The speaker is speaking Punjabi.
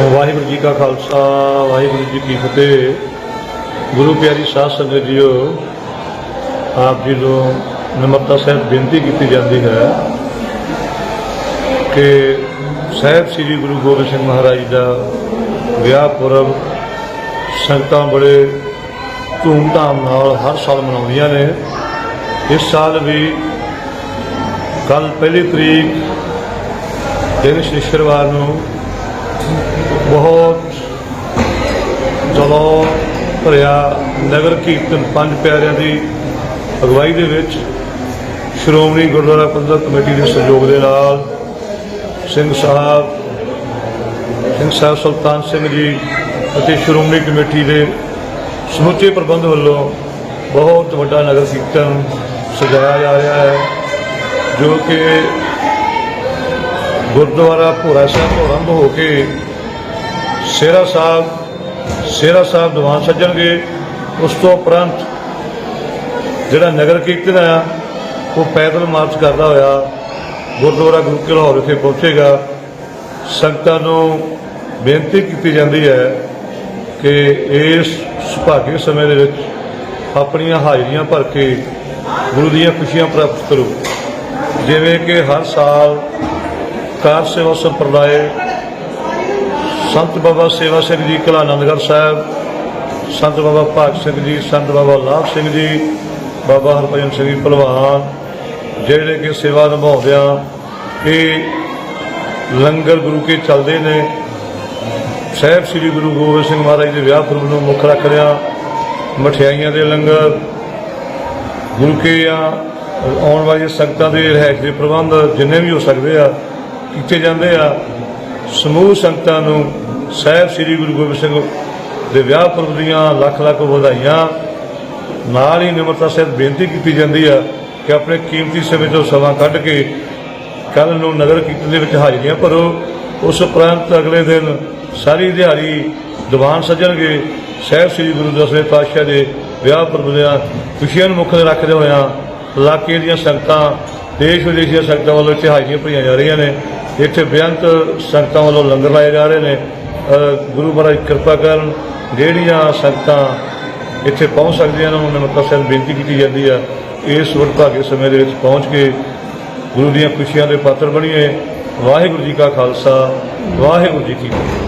ਵਾਹਿਗੁਰੂ ਜੀ ਕਾ ਖਾਲਸਾ, ਵਾਹਿਗੁਰੂ ਜੀ ਕੀ ਫਤਿਹ। ਗੁਰੂ ਪਿਆਰੀ ਸਾਧ ਸੰਗਤ ਜੀਓ, ਆਪ ਜੀ ਨੂੰ ਨਿਮਰਤਾ ਸਾਹਿਬ ਬੇਨਤੀ ਕੀਤੀ ਜਾਂਦੀ ਹੈ ਕਿ ਸਾਹਿਬ ਸ੍ਰੀ ਗੁਰੂ ਗੋਬਿੰਦ ਸਿੰਘ ਮਹਾਰਾਜ ਦਾ ਵਿਆਹ ਪੁਰਬ ਸੰਗਤਾਂ ਬੜੇ ਧੂਮਧਾਮ ਨਾਲ ਹਰ ਸਾਲ ਮਨਾਉਂਦੀਆਂ ਨੇ। ਇਸ ਸਾਲ ਵੀ ਕੱਲ ਪਹਿਲੀ ਤਰੀਕ, ਦਿਨ ਸ਼ਨੀਵਾਰ ਨੂੰ ਬਹੁਤ ਜਲੋ ਭਰਿਆ ਨਗਰ ਕੀਰਤਨ ਪੰਜ ਪਿਆਰਿਆਂ ਦੀ ਅਗਵਾਈ ਦੇ ਵਿੱਚ ਸ਼੍ਰੋਮਣੀ ਗੁਰਦੁਆਰਾ ਪ੍ਰਬੰਧਕ ਕਮੇਟੀ ਦੇ ਸਹਿਯੋਗ ਦੇ ਨਾਲ ਸਿੰਘ ਸਾਹਿਬ ਸਿੰਘ ਸਾਹਿਬ ਸੁਲਤਾਨ ਸਿੰਘ ਜੀ ਅਤੇ ਸ਼੍ਰੋਮਣੀ ਕਮੇਟੀ ਦੇ ਸਮੁੱਚੇ ਪ੍ਰਬੰਧ ਵੱਲੋਂ ਬਹੁਤ ਵੱਡਾ ਨਗਰ ਕੀਰਤਨ ਸਜਾਇਆ ਜਾ ਰਿਹਾ ਹੈ, ਜੋ ਕਿ ਗੁਰਦੁਆਰਾ ਭੋਰਾ ਸਾਹਿਬ ਤੋਂ ਆਰੰਭ ਹੋ ਕੇ ਸੇਰਾ ਸਾਹਿਬ ਸੇਰਾ ਸਾਹਿਬ ਦੀਵਾਨ ਸੱਜਣਗੇ, ਉਸ ਤੋਂ ਉਪਰੰਤ ਜਿਹੜਾ ਨਗਰ ਕੀਰਤਨ ਆ, ਉਹ ਪੈਦਲ ਮਾਰਚ ਕਰਦਾ ਹੋਇਆ, ਗੁਰਦੁਆਰਾ ਗੁਰੂ ਕੇ ਲਾਹੌਰ ਵਿਖੇ ਪਹੁੰਚੇਗਾ। ਸੰਗਤਾਂ ਨੂੰ ਬੇਨਤੀ ਕੀਤੀ ਜਾਂਦੀ ਹੈ ਕਿ ਇਸ ਸੁਭਾਗੇ ਸਮੇਂ ਦੇ ਵਿੱਚ ਆਪਣੀਆਂ ਹਾਜ਼ਰੀਆਂ ਭਰ ਕੇ ਗੁਰੂ ਦੀਆਂ ਖੁਸ਼ੀਆਂ ਪ੍ਰਾਪਤ ਕਰੋ। ਜਿਵੇਂ ਕਿ ਹਰ ਸਾਲ ਕਾਰ ਸੇਵਾ ਸੰਪਰਦਾਇ ਸੰਤ ਬਾਬਾ ਸੇਵਾ ਸਿੰਘ ਜੀ ਕਲਾ ਆਨੰਦਗੜ ਸਾਹਿਬ, ਸੰਤ ਬਾਬਾ ਭਾਗ ਸਿੰਘ ਜੀ, ਸੰਤ ਬਾਬਾ ਲਾਭ ਸਿੰਘ ਜੀ, ਬਾਬਾ ਹਰਭਜਨ ਸਿੰਘ ਜੀ ਭਲਵਾਨ ਜਿਹੜੇ ਕਿ ਸੇਵਾ ਨਿਭਾਉਂਦੇ ਆ, ਇਹ ਲੰਗਰ ਗੁਰੂ ਕੇ ਚੱਲਦੇ ਨੇ। ਸਾਹਿਬ ਸ੍ਰੀ ਗੁਰੂ ਗੋਬਿੰਦ ਸਿੰਘ ਮਹਾਰਾਜ ਦੇ ਵਿਆਹ ਪੁਰਬ ਨੂੰ ਮੁੱਖ ਰੱਖਦਿਆਂ ਮਠਿਆਈਆਂ ਦੇ ਲੰਗਰ, ਗੁਰੂ ਕੇ ਆ, ਆਉਣ ਵਾਲੀ ਸੰਗਤਾਂ ਦੇ ਰਹਿਸ਼ ਦੇ ਪ੍ਰਬੰਧ ਜਿੰਨੇ ਵੀ ਹੋ ਸਕਦੇ ਆ, ਕੀਤੇ ਜਾਂਦੇ ਆ। ਸਮੂਹ ਸੰਗਤਾਂ ਨੂੰ ਸਾਹਿਬ ਸ੍ਰੀ ਗੁਰੂ ਗੋਬਿੰਦ ਸਿੰਘ ਦੇ ਵਿਆਹ ਪੁਰਬ ਦੀਆਂ ਲੱਖ ਲੱਖ ਵਧਾਈਆਂ। ਨਾਲ ਹੀ ਨਿਮਰਤਾ ਸਹਿਤ ਬੇਨਤੀ ਕੀਤੀ ਜਾਂਦੀ ਆ ਕਿ ਆਪਣੇ ਕੀਮਤੀ ਸਮੇਂ ਤੋਂ ਸਮਾਂ ਕੱਢ ਕੇ ਕੱਲ ਨੂੰ ਨਗਰ ਕੀਰਤਨ ਦੇ ਵਿੱਚ ਹਾਜ਼ਰੀਆਂ ਭਰੋ। ਉਸ ਉਪਰੰਤ ਅਗਲੇ ਦਿਨ ਸਾਰੀ ਦਿਹਾੜੀ ਦੀਵਾਨ ਸੱਜਣਗੇ। ਸਾਹਿਬ ਸ੍ਰੀ ਗੁਰੂ ਦਸਵੇਂ ਪਾਤਸ਼ਾਹ ਦੇ ਵਿਆਹ ਪੁਰਬ ਦੀਆਂ ਖੁਸ਼ੀਆਂ ਨੂੰ ਮੁੱਖ ਰੱਖਦੇ ਹੋਇਆਂ ਇਲਾਕੇ ਦੀਆਂ ਸੰਗਤਾਂ, ਦੇਸ਼ ਵਿਦੇਸ਼ ਦੀਆਂ ਸੰਗਤਾਂ ਵੱਲੋਂ ਇੱਥੇ ਹਾਜ਼ਰੀਆਂ ਭਰੀਆਂ ਜਾ ਰਹੀਆਂ ਨੇ। ਇੱਥੇ ਬੇਅੰਤ ਸੰਗਤਾਂ ਵੱਲੋਂ ਲੰਗਰ ਲਾਏ ਜਾ ਰਹੇ ਨੇ। ਗੁਰੂ ਮਹਾਰਾਜ ਕਿਰਪਾ ਕਰਨ ਜਿਹੜੀਆਂ ਸੰਗਤਾਂ ਇੱਥੇ ਪਹੁੰਚ ਸਕਦੀਆਂ ਨੇ, ਉਹਨਾਂ ਨੂੰ ਮਤਲਬ ਬੇਨਤੀ ਕੀਤੀ ਜਾਂਦੀ ਆ, ਇਸ ਵਡਭਾਗੇ ਸਮੇਂ ਦੇ ਵਿੱਚ ਪਹੁੰਚ ਕੇ ਗੁਰੂ ਦੀਆਂ ਖੁਸ਼ੀਆਂ ਦੇ ਪਾਤਰ ਬਣੀਏ। ਵਾਹਿਗੁਰੂ ਜੀ ਕਾ ਖਾਲਸਾ, ਵਾਹਿਗੁਰੂ ਜੀ ਕੀ ਫਤਿਹ।